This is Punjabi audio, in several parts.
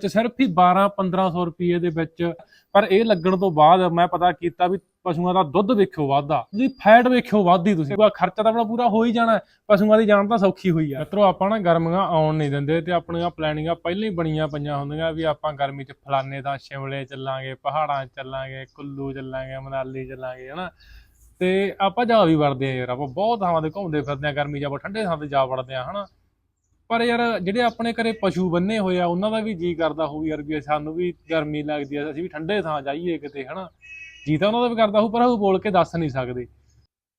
ਚ ਸਿਰਫ ਹੀ 12 1500 ਰੁਪਏ ਦੇ ਵਿੱਚ, ਪਰ ਇਹ ਲੱਗਣ ਤੋਂ ਬਾਅਦ ਮੈਂ ਪਤਾ ਕੀਤਾ ਵੀ ਪਸ਼ੂਆਂ ਦਾ ਦੁੱਧ ਵੇਖਿਓ ਵਾਧਾ ਉਹਦੀ ਫੈਟ ਵੇਖਿਓ ਵਾਧੀ ਤੁਸੀਂ। ਉਹਦਾ ਖਰਚਾ ਤਾਂ ਆਪਣਾ ਪੂਰਾ ਹੋ ਹੀ ਜਾਣਾ, ਪਸ਼ੂਆਂ ਦੀ ਜਾਨ ਤਾਂ ਸੌਖੀ ਹੋਈ ਆ। ਮਿੱਤਰੋ, ਆਪਾਂ ਨਾ ਗਰਮੀਆਂ ਆਉਣ ਨਹੀਂ ਦਿੰਦੇ ਤੇ ਆਪਣੀਆਂ ਪਲੈਨਿੰਗਾਂ ਪਹਿਲਾਂ ਹੀ ਬਣੀਆਂ ਪਈਆਂ ਹੁੰਦੀਆਂ ਵੀ ਆਪਾਂ ਗਰਮੀ ਚ ਫਲਾਣੇ ਤਾਂ ਸ਼ਿਮਲੇ ਚੱਲਾਂਗੇ, ਪਹਾੜਾਂ ਚੱਲਾਂਗੇ, ਕੁੱਲੂ ਚੱਲਾਂਗੇ, ਮਨਾਲੀ ਚੱਲਾਂਗੇ, ਹਨਾ। ਤੇ ਆਪਾਂ ਜਾ ਵੀ ਵੜਦੇ ਆ ਯਾਰ, ਆਪਾਂ ਬਹੁਤ ਥਾਵਾਂ ਤੇ ਘੁੰਮਦੇ ਫਿਰਦੇ ਆ ਗਰਮੀ 'ਚ ਆਪਾਂ ਠੰਡੇ ਥਾਂ ਤੇ ਜਾ ਵੜਦੇ ਆ ਹਨਾ। ਪਰ ਯਾਰ ਜਿਹੜੇ ਆਪਣੇ ਘਰੇ ਪਸ਼ੂ ਬੰਨੇ ਹੋਏ ਆ, ਉਹਨਾਂ ਦਾ ਵੀ ਜੀ ਕਰਦਾ ਹੋਊ ਯਾਰ ਵੀ ਸਾਨੂੰ ਵੀ ਗਰਮੀ ਲੱਗਦੀ ਆ, ਅਸੀਂ ਵੀ ਠੰਡੇ ਥਾਂ ਜਾਈਏ ਕਿਤੇ, ਹਨਾ? ਜੀ ਤਾਂ ਉਹਨਾਂ ਦਾ ਵੀ ਕਰਦਾ ਹੋਊ, ਪਰ ਉਹ ਬੋਲ ਕੇ ਦੱਸ ਨਹੀਂ ਸਕਦੇ।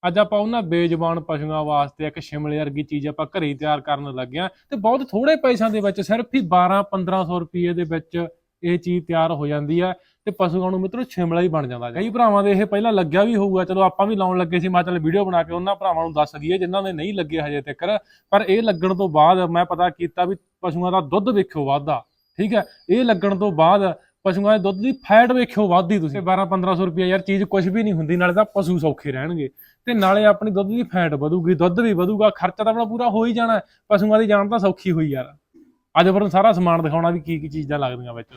ਅੱਜ ਆਪਾਂ ਉਹਨਾਂ ਬੇਜ਼ੁਬਾਨ ਪਸ਼ੂਆਂ ਵਾਸਤੇ ਇੱਕ ਸ਼ਿਮਲੇ ਵਰਗੀ ਚੀਜ਼ ਆਪਾਂ ਘਰੇ ਤਿਆਰ ਕਰਨ ਲੱਗੇ ਆ ਤੇ ਬਹੁਤ ਥੋੜੇ ਪੈਸਿਆਂ ਦੇ ਵਿੱਚ ਸਿਰਫ ਹੀ 12 1500 ਰੁਪਏ ਦੇ ਵਿੱਚ ਇਹ ਚੀਜ਼ ਤਿਆਰ ਹੋ ਜਾਂਦੀ ਆ ਤੇ ਪਸ਼ੂਆਂ ਨੂੰ ਮਿੱਤਰੋ ਸ਼ਿਮਲਾ ਹੀ ਬਣ ਜਾਂਦਾ ਕਈ ਭਰਾਵਾਂ ਦੇ ਇਹ ਪਹਿਲਾਂ ਲੱਗਿਆ ਵੀ ਹੋਊਗਾ, ਚਲੋ ਆਪਾਂ ਵੀ ਲਾਉਣ ਲੱਗੇ ਸੀ, ਮੈਂ ਚੱਲ ਵੀਡੀਓ ਬਣਾ ਕੇ ਉਹਨਾਂ ਭਰਾਵਾਂ ਨੂੰ ਦੱਸ ਦਈਏ ਜਿਨ੍ਹਾਂ ਦੇ ਨਹੀਂ ਲੱਗੇ ਹਜੇ ਤੱਕ। ਪਰ ਇਹ ਲੱਗਣ ਤੋਂ ਬਾਅਦ ਮੈਂ ਪਤਾ ਕੀਤਾ ਵੀ ਪਸ਼ੂਆਂ ਦਾ ਦੁੱਧ ਵੇਖਿਓ ਵਾਧਾ, ਠੀਕ ਹੈ? ਇਹ ਲੱਗਣ ਤੋਂ ਬਾਅਦ ਪਸ਼ੂਆਂ ਦੇ ਦੁੱਧ ਦੀ ਫੈਟ ਵੇਖਿਓ ਵੱਧਦੀ ਤੁਸੀਂ। 12 1500 ਰੁਪਏ ਯਾਰ ਚੀਜ਼ ਕੁਝ ਵੀ ਨਹੀਂ ਹੁੰਦੀ, ਨਾਲੇ ਤਾਂ ਪਸ਼ੂ ਸੌਖੇ ਰਹਿਣਗੇ। ਤੇ ਨਾਲੇ ਆਪਣੀ ਦੁੱਧ ਦੀ ਫੈਟ ਵਧੂਗੀ, ਦੁੱਧ ਵੀ ਵਧੂਗਾ, ਖਰਚਾ ਤਾਂ ਆਪਣਾ ਪੂਰਾ ਹੋ ਹੀ ਜਾਣਾ, ਪਸ਼ੂਆਂ ਦੀ ਜਾਨ ਤਾਂ ਸੌਖੀ ਹੋਈ ਯਾਰ। ਅੱਜ ਪਰ ਸਾਰਾ ਸਮਾਨ ਦਿਖਾਉਣਾ ਵੀ ਕੀ ਕੀ ਚੀਜ਼ਾਂ ਲੱਗਦੀਆਂ ਵਿੱਚ।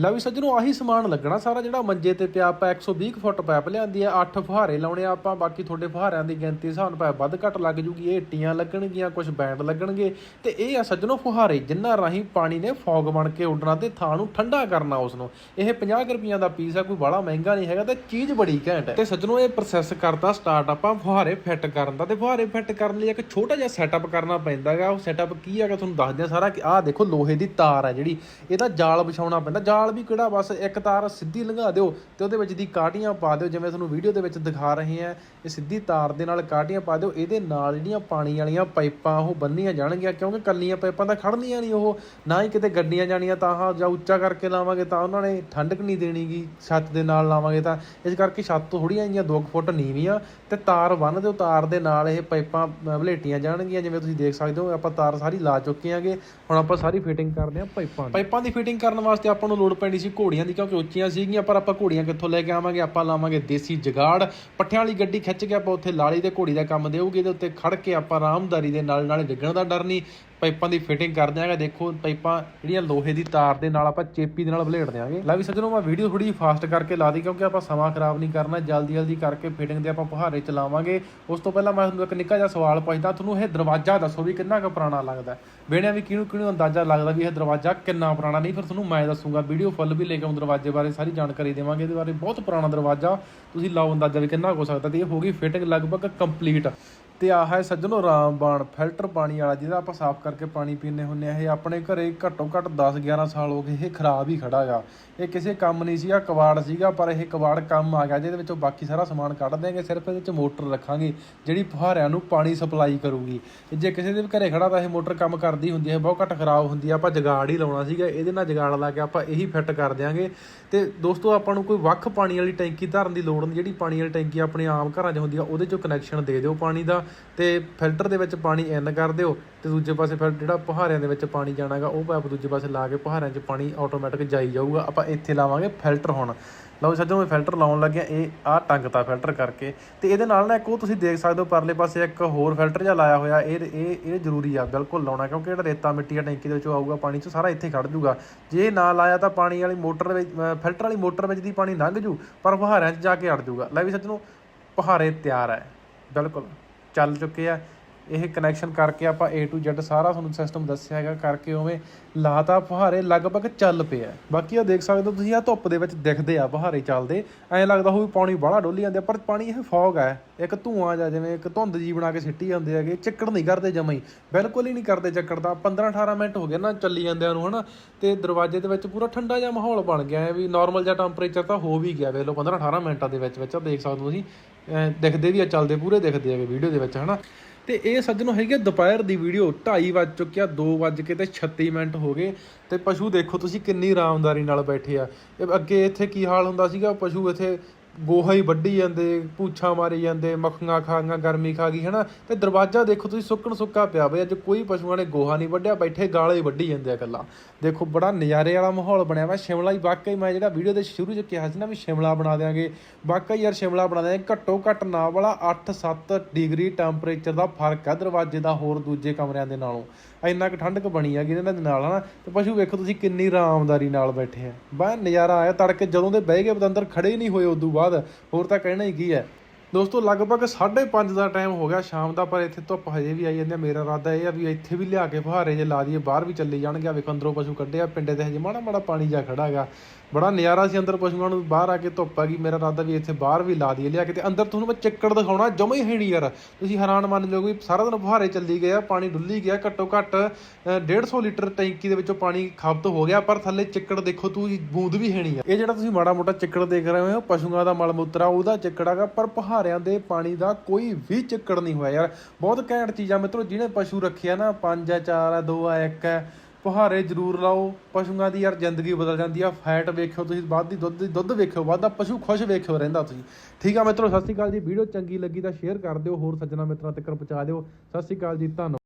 ਲੈ ਵੀ ਸੱਜਣੋ, ਆਹੀ ਸਮਾਨ ਲੱਗਣਾ ਸਾਰਾ ਜਿਹੜਾ ਮੰਜੇ ਤੇ ਪਿਆ, ਆਪਾਂ 120 ਕੁ ਫੁੱਟ ਪਾਈਪ ਲਿਆਂਦੀ ਆ 8 ਫੁਹਾਰੇ ਲਾਉਣੇ ਆ ਆਪਾਂ, ਬਾਕੀ ਤੁਹਾਡੇ ਫੁਹਾਰਿਆਂ ਦੀ ਗਿਣਤੀ ਹਿਸਾਬ ਨਾਲ ਵੱਧ ਘੱਟ ਲੱਗ ਜੂਗੀ, ਇਹ ਟੀਆਂ ਲੱਗਣਗੀਆਂ ਕੁਝ ਬੈਂਡ ਲੱਗਣਗੇ। ਤੇ ਇਹ ਆ ਸੱਜਣੋ ਫੁਹਾਰੇ ਜਿੰਨਾ ਰਾਹੀਂ ਪਾਣੀ ਨੇ ਫੌਗ ਬਣ ਕੇ ਉੱਡਣਾ ਤੇ ਥਾਂ ਨੂੰ ਠੰਡਾ ਕਰਨਾ ਉਸ ਨੂੰ ਇਹ 50 ਕੁ ਰੁਪਈਆਂ ਦਾ ਪੀਸ ਆ, ਕੋਈ ਬੜਾ ਮਹਿੰਗਾ ਨਹੀਂ ਹੈਗਾ ਤੇ ਚੀਜ਼ ਬੜੀ ਘੈਂਟ ਹੈ। ਤੇ ਸੱਜਣੋ, ਇਹ ਪ੍ਰੋਸੈਸ ਕਰਤਾ ਸਟਾਰਟ ਆਪਾਂ ਫੁਹਾਰੇ ਫਿੱਟ ਕਰਨ ਦਾ ਤੇ ਫੁਹਾਰੇ ਫਿੱਟ ਕਰਨ ਲਈ ਇੱਕ ਛੋਟਾ ਜਿਹਾ ਸੈਟਅਪ ਕਰਨਾ ਪੈਂਦਾ ਹੈਗਾ। ਉਹ ਸੈਟਅਪ ਕੀ ਹੈਗਾ, ਤੁਹਾਨੂੰ ਦੱਸਦੇ ਆ ਸਾਰਾ ਕਿ ਆਹ ਦੇਖੋ ਲੋਹੇ ਦੀ ਤਾਰ ਹੈ ਜਿਹੜੀ, ਇਹਦਾ ਜਾਲ ਵਿਛਾਉਣਾ ਪੈਂਦਾ, ਜਾਲ ਨਾਲ ਵੀ ਕਿਹੜਾ ਬਸ ਇੱਕ ਤਾਰ ਸਿੱਧੀ ਲੰਘਾ ਦਿਓ ਤੇ ਉਹਦੇ ਵਿੱਚ ਦੀ ਕਾਟੀਆਂ ਪਾ ਦਿਓ ਜਿਵੇਂ ਤੁਹਾਨੂੰ ਵੀਡੀਓ ਦੇ ਵਿੱਚ ਦਿਖਾ ਰਹੇ ਆ ਇਹ ਸਿੱਧੀ ਤਾਰ ਦੇ ਨਾਲ ਕਾਟੀਆਂ ਪਾ ਦਿਓ ਇਹਦੇ ਨਾਲ ਜਿਹੜੀਆਂ ਪਾਣੀ ਵਾਲੀਆਂ ਪਾਈਪਾਂ ਉਹ ਬੰਨੀਆਂ ਜਾਣਗੀਆਂ ਕਿਉਂਕਿ ਕੱਲੀਆਂ ਪਾਈਪਾਂ ਤਾਂ ਖੜਨੀਆਂ ਨਹੀਂ ਉਹ ਨਾ ਹੀ ਕਿਤੇ ਗੱਡੀਆਂ ਜਾਣੀਆਂ ਤਾਂ ਜਾਂ ਉੱਚਾ ਕਰਕੇ ਲਾਵਾਂਗੇ ਤਾਂ ਉਹਨਾਂ ਨੇ ਠੰਡਕ ਨਹੀਂ ਦੇਣੀਗੀ ਛੱਤ ਦੇ ਨਾਲ ਲਾਵਾਂਗੇ ਤਾਂ ਇਸ ਕਰਕੇ ਛੱਤ ਥੋੜੀਆਂ ਜਿਹੀਆਂ 2 ਫੁੱਟ ਨੀਵੀਆਂ ਤੇ ਤਾਰ ਬੰਨ ਦਿਓ ਤਾਰ ਦੇ ਨਾਲ ਇਹ ਪਾਈਪਾਂ ਅਹ, ਵਲੇਟੀਆਂ ਜਾਣਗੀਆਂ ਜਿਵੇਂ ਤੁਸੀਂ ਦੇਖ ਸਕਦੇ ਹੋ ਆਪਾਂ ਤਾਰ ਸਾਰੀ ਲਾ ਚੁੱਕੇ ਆਂਗੇ ਹੁਣ ਆਪਾਂ ਸਾਰੀ ਫਿਟਿੰਗ ਕਰਦੇ ਹਾਂ ਪਾਈਪਾਂ ਦੀ। ਪਾਈਪਾਂ ਦੀ ਫਿਟਿੰਗ ਕਰਨ ਵਾਸਤੇ ਆਪਾਂ ਨੂੰ ਲੋੜ ਪੈਣੀ ਸੀ ਘੋੜੀਆਂ ਦੀ, ਕਿਉਂਕਿ ਉੱਚੀਆਂ ਸੀਗੀਆਂ, ਪਰ ਆਪਾਂ ਘੋੜੀਆਂ ਕਿੱਥੋਂ ਲੈ ਕੇ ਆਵਾਂਗੇ? ਆਪਾਂ ਲਾਵਾਂਗੇ ਦੇਸੀ ਜਗਾੜ। ਪੱਠਿਆਂ ਵਾਲੀ ਗੱਡੀ ਖਿੱਚ ਕੇ ਆਪਾਂ ਉੱਥੇ ਲਾਲੀ ਤੇ ਘੋੜੀ ਦਾ ਕੰਮ ਦੇਊਗੀ ਤੇ ਉੱਤੇ ਖੜ ਕੇ ਆਪਾਂ ਆਰਾਮਦਾਰੀ ਦੇ ਨਾਲ ਨਾਲ ਡਿੱਗਣ ਦਾ ਡਰ ਨਹੀਂ। ਪਾਈਪਾਂ ਦੀ ਫਿਟਿੰਗ ਕਰ ਦਿਆਂਗੇ ਦੇਖੋ ਪਾਈਪਾਂ ਜਿਹੜੀਆਂ ਲੋਹੇ ਦੀ ਤਾਰ ਦੇ ਨਾਲ ਆਪਾਂ ਚੇਪੀ ਦੇ ਨਾਲ ਬਲੇਡ ਦਿਆਂਗੇ ਲੈ ਵੀ ਸੱਜਣੋ, ਮੈਂ ਵੀਡੀਓ ਥੋੜੀ ਫਾਸਟ ਕਰਕੇ ਲਾ ਦੀ, ਕਿਉਂਕਿ ਆਪਾਂ ਸਮਾਂ ਖਰਾਬ ਨਹੀਂ ਕਰਨਾ, ਜਲਦੀ ਜਲਦੀ ਕਰਕੇ ਫਿਟਿੰਗ ਦੇ ਆਪਾਂ ਪੁਹਾਰੇ ਚਲਾਵਾਂਗੇ। ਉਸ ਤੋਂ ਪਹਿਲਾਂ ਮੈਂ ਤੁਹਾਨੂੰ ਇੱਕ ਨਿੱਕਾ ਜਿਹਾ ਸਵਾਲ ਪੁੱਛਦਾ, ਤੁਹਾਨੂੰ ਇਹ ਦਰਵਾਜ਼ਾ ਦੱਸੋ ਵੀ ਕਿੰਨਾ ਕੁ ਪੁਰਾਣਾ ਲੱਗਦਾ ਵੇਣਿਆ ਵੀ ਕਿਹਨੂੰ ਕਿਹਨੂੰ ਅੰਦਾਜ਼ਾ ਲੱਗਦਾ ਵੀ ਇਹ ਦਰਵਾਜ਼ਾ ਕਿੰਨਾ ਪੁਰਾਣਾ? ਨਹੀਂ, ਫਿਰ ਤੁਹਾਨੂੰ ਮੈਂ ਦੱਸੂਗਾ ਵੀਡੀਓ ਫੁੱਲ ਵੀ ਲੈ ਕੇ ਆਉਂ ਦਰਵਾਜ਼ੇ ਬਾਰੇ, ਸਾਰੀ ਜਾਣਕਾਰੀ ਦੇਵਾਂਗੇ, ਇਹਦੇ ਬਾਰੇ ਬਹੁਤ ਪੁਰਾਣਾ ਦਰਵਾਜ਼ਾ। ਤੁਸੀਂ ਲਾਓ ਅੰਦਾਜ਼ਾ ਵੀ ਕਿੰਨਾ ਕੁ ਹੋ ਸਕਦਾ ਤੇ ਇਹ ਹੋ ਗਈ ਫਿਟਿੰਗ ਲਗਭਗ ਕੰਪਲੀਟ ਤੇ ਆਹ ਹੈ ਸੱਜਣੋ ਰਾਮਬਾਣ ਫਿਲਟਰ ਪਾਣੀ ਵਾਲਾ ਜਿਹਦਾ ਆਪਾਂ ਸਾਫ਼ ਕਰਕੇ ਪਾਣੀ ਪੀਂਦੇ ਹੁੰਨੇ ਆ ਇਹ ਆਪਣੇ ਘਰੇ ਘੱਟੋ ਘੱਟ 10 11 ਸਾਲ ਹੋ ਗਏ ਇਹ ਖਰਾਬ ਹੀ ਖੜਾ ਗਾ ਇਹ ਕਿਸੇ ਕੰਮ ਨਹੀਂ ਸੀਗਾ ਕਵਾੜ ਸੀਗਾ, ਪਰ ਇਹ ਕਵਾੜ ਕੰਮ ਆ ਗਿਆ, ਜਿਹਦੇ ਵਿੱਚੋਂ ਬਾਕੀ ਸਾਰਾ ਸਮਾਨ ਕੱਢ ਦਿਆਂਗੇ, ਸਿਰਫ ਇਹਦੇ ਵਿੱਚ ਮੋਟਰ ਰੱਖਾਂਗੇ, ਜਿਹੜੀ ਫੁਹਾਰਿਆਂ ਨੂੰ ਪਾਣੀ ਸਪਲਾਈ ਕਰੂਗੀ। ਜੇ ਕਿਸੇ ਦੇ ਵੀ ਘਰੇ ਖੜਾ ਤਾਂ ਇਹ ਮੋਟਰ ਕੰਮ ਕਰਦੀ ਹੁੰਦੀ ਹੈ, ਬਹੁਤ ਘੱਟ ਖਰਾਬ ਹੁੰਦੀ ਆ। ਆਪਾਂ ਜਗਾੜ ਹੀ ਲਾਉਣਾ ਸੀਗਾ, ਇਹਦੇ ਨਾਲ ਜਗਾੜ ਲਾ ਕੇ ਆਪਾਂ ਇਹੀ ਫਿੱਟ ਕਰ ਦਿਆਂਗੇ। ਤੇ ਦੋਸਤੋ, ਆਪਾਂ ਨੂੰ ਕੋਈ ਵੱਖ ਪਾਣੀ ਵਾਲੀ ਟੈਂਕੀ ਧਰਨ ਦੀ ਲੋੜ ਨਹੀਂ। ਜਿਹੜੀ ਪਾਣੀ ਵਾਲੀ ਟੈਂਕੀ ਆਪਣੇ ਆਮ ਘਰਾਂ 'ਚ ਹੁੰਦੀ ਆ, ਉਹਦੇ 'ਚੋਂ ਕਨੈਕਸ਼ਨ ਦੇ ਦਿਓ ਪਾਣੀ ਦਾ। ਤੇ ਫਿਲਟਰ ਦੇ ਵਿੱਚ ਪਾਣੀ ਇਨ ਕਰ ਦਿਓ ਤੇ ਦੂਜੇ ਪਾਸੇ ਫਿਰ ਜਿਹੜਾ ਪਹਾੜਿਆਂ ਦੇ ਵਿੱਚ ਪਾਣੀ ਜਾਣਾਗਾ, ਉਹ ਪਾਈਪ ਦੂਜੇ ਪਾਸੇ ਲਾ ਕੇ ਪਹਾੜਿਆਂ 'ਚ ਪਾਣੀ ਆਟੋਮੈਟਿਕ ਜਾਈ ਜਾਊਗਾ। ਆਪਾਂ ਇੱਥੇ ਲਾਵਾਂਗੇ ਫਿਲਟਰ ਹੁਣ। ਲਓ ਸੱਜਣੋ ਇਹ ਫਿਲਟਰ ਲਾਉਣ ਲੱਗਿਆ, ਇਹ ਆਹ ਟੰਗਤਾ ਫਿਲਟਰ ਕਰਕੇ। ਤੇ ਇਹਦੇ ਨਾਲ ਨਾ ਇੱਕ ਉਹ ਤੁਸੀਂ ਦੇਖ ਸਕਦੇ ਹੋ, ਪਰਲੇ ਪਾਸੇ ਇੱਕ ਹੋਰ ਫਿਲਟਰ ਜਿਹਾ ਲਾਇਆ ਹੋਇਆ, ਇਹ ਇਹ ਇਹ ਜ਼ਰੂਰੀ ਆ, ਬਿਲਕੁਲ ਲਾਉਣਾ, ਕਿਉਂਕਿ ਜਿਹੜਾ ਰੇਤਾ ਮਿੱਟੀ ਆ ਟੈਂਕੀ ਦੇ ਵਿੱਚੋਂ ਆਊਗਾ, ਪਾਣੀ 'ਚੋਂ ਸਾਰਾ ਇੱਥੇ ਖੜ ਜੂਗਾ। ਜੇ ਨਾ ਲਾਇਆ ਤਾਂ ਪਾਣੀ ਵਾਲੀ ਮੋਟਰ ਵਿੱਚ ਫਿਲਟਰ ਵਾਲੀ ਮੋਟਰ ਵਿੱਚ ਦੀ ਪਾਣੀ ਲੰਘ ਜੂ, ਪਰ ਪਹਾੜਿਆਂ 'ਚ ਜਾ ਕੇ ਅੜ ਜੂਗਾ। ਲੈ ਵੀ ਸੱਜਣੋ, ਪਹਾੜੇ ਤਿਆਰ ਹੈ ਬਿਲਕੁਲ। ਚੱਲ ਚੁੱਕੇ ਆ। ਇਹ ਕਨੈਕਸ਼ਨ ਕਰਕੇ ਆਪਾਂ A to Z ਸਾਰਾ ਤੁਹਾਨੂੰ ਸਿਸਟਮ ਦੱਸਿਆ ਹੈਗਾ, ਕਰਕੇ ਉਵੇਂ ਲਾਤਾ, ਫੁਹਾਰੇ ਲਗਭਗ ਚੱਲ ਪਿਆ ਬਾਕੀ ਆ ਦੇਖ ਸਕਦੇ ਹੋ ਤੁਸੀਂ ਆ ਧੁੱਪ ਦੇ ਵਿੱਚ ਦਿਖਦੇ ਆ ਫੁਹਾਰੇ ਚੱਲਦੇ। ਐਂ ਲੱਗਦਾ ਹੋਊ ਵੀ ਪਾਣੀ ਬਾਹਲਾ ਡੋਲੀ ਜਾਂਦੇ, ਪਰ ਪਾਣੀ ਇਹ ਫੌਗ ਹੈ ਇੱਕ ਧੂਆਂ ਜਾਂ ਜਿਵੇਂ ਇੱਕ ਧੁੰਦ ਜੀ ਬਣਾ ਕੇ ਸਿੱਟੀ ਜਾਂਦੇ ਹੈਗੇ, ਚੱਕੜ ਨਹੀਂ ਕਰਦੇ ਜਮਾਂ ਹੀ। ਬਿਲਕੁਲ ਹੀ ਨਹੀਂ ਕਰਦੇ ਚੱਕੜ ਤਾਂ। 15 18 ਮਿੰਟ ਹੋ ਗਏ ਨਾ ਚੱਲੀ ਜਾਂਦਿਆਂ ਨੂੰ, ਹਨਾ? ਤੇ ਦਰਵਾਜ਼ੇ ਦੇ ਵਿੱਚ ਪੂਰਾ ਠੰਡਾ ਜਿਹਾ ਮਾਹੌਲ ਬਣ ਗਿਆ। ਹੈ ਵੀ ਨਾਰਮਲ ਜਿਹਾ ਟੈਂਪਰੇਚਰ ਤਾਂ ਹੋ ਵੀ ਗਿਆ। ਵੇਖ ਲਓ 15 18 ਮਿੰਟਾਂ ਦੇ ਵਿੱਚ ਵਿੱਚ ਆਹ ਦੇਖ ਸਕਦੇ ਹੋ ਤੁਸੀਂ। ਐਂ ਦਿਖਦੇ ਵੀ ਆ, ਚੱਲਦੇ, ਪੂਰੇ ਦਿਖਦੇ ਹੈਗੇ ਵੀਡੀਓ ਦੇ ਵਿੱਚ, ਹਨਾ? ਤੇ ਇਹ ਸੱਜਣੋ ਹੈਗੇ ਦੁਪਹਿਰ ਦੀ ਵੀਡੀਓ 2:30 ਵੱਜ ਚੁੱਕਿਆ 2 ਵੱਜ ਕੇ ਤੇ 36 ਮਿੰਟ ਹੋ ਗਏ। ਤੇ ਪਸ਼ੂ ਦੇਖੋ ਤੁਸੀਂ ਕਿੰਨੀ ਆਰਾਮਦਾਰੀ ਨਾਲ ਬੈਠੇ ਆ। ਅੱਗੇ ਇੱਥੇ ਕੀ ਹਾਲ ਹੁੰਦਾ ਸੀਗਾ? ਪਸ਼ੂ ਇੱਥੇ ਗੋਹਾ ਹੀ ਵੱਢੀ ਜਾਂਦੇ ਪੂਛਾਂ ਮਾਰੀ ਜਾਂਦੇ, ਮੱਖੀਆਂ ਖਾਗੀਆਂ ਗਰਮੀ ਖਾ ਗਈ, ਹਨਾ? ਤੇ ਦਰਵਾਜ਼ਾ ਦੇਖੋ ਤੁਸੀਂ ਸੁੱਕਣ ਸੁੱਕਾ ਪਿਆ ਬਈ ਅੱਜ ਕੋਈ ਪਸ਼ੂਆਂ ਨੇ ਗੋਹਾ ਨਹੀਂ ਵੱਢਿਆ, ਬੈਠੇ ਗਾਲੇ ਹੀ ਵੱਢੀ ਜਾਂਦੇ ਆ ਇਕੱਲਾ। ਦੇਖੋ, ਬੜਾ ਨਜ਼ਾਰੇ ਵਾਲਾ ਮਾਹੌਲ ਬਣਿਆ ਵਾ, ਸ਼ਿਮਲਾ ਹੀ ਵਾਕਈ ਮੈਂ ਜਿਹੜਾ ਵੀਡੀਓ ਦੇ ਸ਼ੁਰੂ 'ਚ ਕਿਹਾ ਸੀ ਨਾ ਵੀ ਸ਼ਿਮਲਾ ਬਣਾ ਦਿਆਂਗੇ, ਵਾਕਈ ਯਾਰ ਸ਼ਿਮਲਾ ਬਣਾ ਦਿਆਂਗੇ ਘੱਟੋ ਘੱਟ ਨਾ ਵਾਲਾ 8-7 ਡਿਗਰੀ ਟੈਂਪਰੇਚਰ ਦਾ ਫ਼ਰਕ ਹੈ ਦਰਵਾਜ਼ੇ ਦਾ ਹੋਰ ਦੂਜੇ ਕਮਰਿਆਂ ਦੇ ਨਾਲੋਂ। ਇੰਨਾ ਕੁ ਠੰਡਕ ਬਣੀ ਹੈਗੀ ਇਹਨਾਂ ਦੇ ਨਾਲ ਹਨਾ ਤੇ ਪਸ਼ੂ ਵੇਖੋ ਤੁਸੀਂ ਕਿੰਨੀ ਆਰਾਮਦਾਰੀ ਨਾਲ ਬੈਠੇ ਆ। ਬਾ ਨਜ਼ਾਰਾ ਆਇਆ, ਤੜਕੇ ਜਦੋਂ ਦੇ ਬਹਿ ਗਏ ਬਤੰਦਰ ਖੜੇ ਹੀ ਨਹੀਂ ਹੋਏ ਉਦੋਂ ਬਾਅਦ। ਹੋਰ ਤਾਂ ਕਹਿਣਾ ਹੀ ਕੀ ਹੈ। ਦੋਸਤੋ ਲਗਭਗ 5:30 ਦਾ ਟਾਈਮ ਹੋ ਗਿਆ ਸ਼ਾਮ ਦਾ ਪਰ ਇੱਥੇ ਧੁੱਪ ਹਜੇ ਵੀ ਆਈ ਜਾਂਦੀ ਹੈ ਮੇਰਾ ਇਰਾਦਾ ਇਹ ਆ ਵੀ ਇੱਥੇ ਵੀ ਲਿਆ ਕੇ ਫੁਹਾਰੇ ਜੇ ਲਾ ਦਈਏ ਬਾਹਰ ਵੀ ਚੱਲੇ ਜਾਣਗੇ ਆ ਅੰਦਰੋਂ ਪਸ਼ੂ ਕੱਢਿਆ ਪਿੰਡੇ ਤੇ ਹਜੇ ਮਾੜਾ ਮਾੜਾ ਪਾਣੀ ਜਾ ਖੜਾ ਹੈਗਾ। ਬੜਾ ਨਜ਼ਾਰਾ ਸੀ ਅੰਦਰ ਪਸ਼ੂਆਂ ਨੂੰ ਬਾਹਰ ਆ ਕੇ ਧੁੱਪ ਆ ਗਈ ਮੇਰਾ ਇਰਾਦਾ ਵੀ ਇੱਥੇ ਬਾਹਰ ਵੀ ਲਾ ਦਈਏ ਲਿਆ ਕੇ ਤੇ ਅੰਦਰ ਤੁਹਾਨੂੰ ਮੈਂ ਚੱਕੜ ਦਿਖਾਉਣਾ ਜਮਾ ਹੀ ਹੈ ਨਹੀਂ ਯਾਰ। ਤੁਸੀਂ ਹੈਰਾਨ ਮੰਨ ਜਾਓਗੇ ਵੀ ਸਾਰਾ ਦਿਨ ਫੁਹਾਰੇ ਚੱਲੀ ਗਿਆ ਪਾਣੀ ਡੁੱਲੀ ਗਿਆ ਘੱਟੋ ਘੱਟ ਅ, 150 ਲੀਟਰ ਟੈਂਕੀ ਦੇ ਵਿੱਚੋਂ ਪਾਣੀ ਖਪਤ ਹੋ ਗਿਆ ਪਰ ਥੱਲੇ ਚੱਕੜ ਦੇਖੋ ਤੂੰ ਬੂੰਦ ਵੀ ਹੈ ਨਹੀਂ ਆ। ਇਹ ਜਿਹੜਾ ਤੁਸੀਂ ਮਾੜਾ ਮੋਟਾ ਚੱਕੜ ਦੇਖ ਰਹੇ ਹੋ ਪਸ਼ੂਆਂ ਦਾ ਮਲ ਮੂਤਰ ਆ ਉਹਦਾ ਚੱਕੜ ਹੈਗਾ ਪਰ ਪਹਾੜਿਆਂ ਦੇ ਪਾਣੀ ਦਾ ਕੋਈ ਵੀ ਚੱਕੜ ਨਹੀਂ ਹੋਇਆ ਯਾਰ। ਬਹੁਤ ਘੈਂਟ ਚੀਜ਼ਾਂ ਮਿੱਤਰੋ, ਜਿਹਨੇ ਪਸ਼ੂ ਰੱਖਿਆ ਨਾ 5 ਆ 4 ਆ 2 ਆ 1 ਹੈ ਪਹਾਰੇ ਜ਼ਰੂਰ ਲਾਓ। ਪਸ਼ੂਆਂ ਦੀ ਯਾਰ ਜ਼ਿੰਦਗੀ ਬਦਲ ਜਾਂਦੀ ਆ। ਫੈਟ ਵੇਖਿਓ ਤੁਸੀਂ, ਵੱਧ ਦੀ ਦੁੱਧ ਦੀ ਦੁੱਧ ਵੇਖਿਓ ਵੱਧਦਾ ਪਸ਼ੂ ਖੁਸ਼ ਵੇਖਿਓ ਰਹਿੰਦਾ ਤੁਸੀਂ। ਠੀਕ ਆ ਮਿੱਤਰੋ, ਸਤਿ ਸ਼੍ਰੀ ਅਕਾਲ ਜੀ। ਵੀਡੀਓ ਚੰਗੀ ਲੱਗੀ ਤਾਂ ਸ਼ੇਅਰ ਕਰ ਦਿਓ। ਹੋਰ ਸੱਜਣਾ ਮਿੱਤਰਾਂ ਤੱਕ ਪਹੁੰਚਾ ਦਿਓ। ਸਤਿ ਸ਼੍ਰੀ ਅਕਾਲ ਜੀ, ਧੰਨਵਾਦ।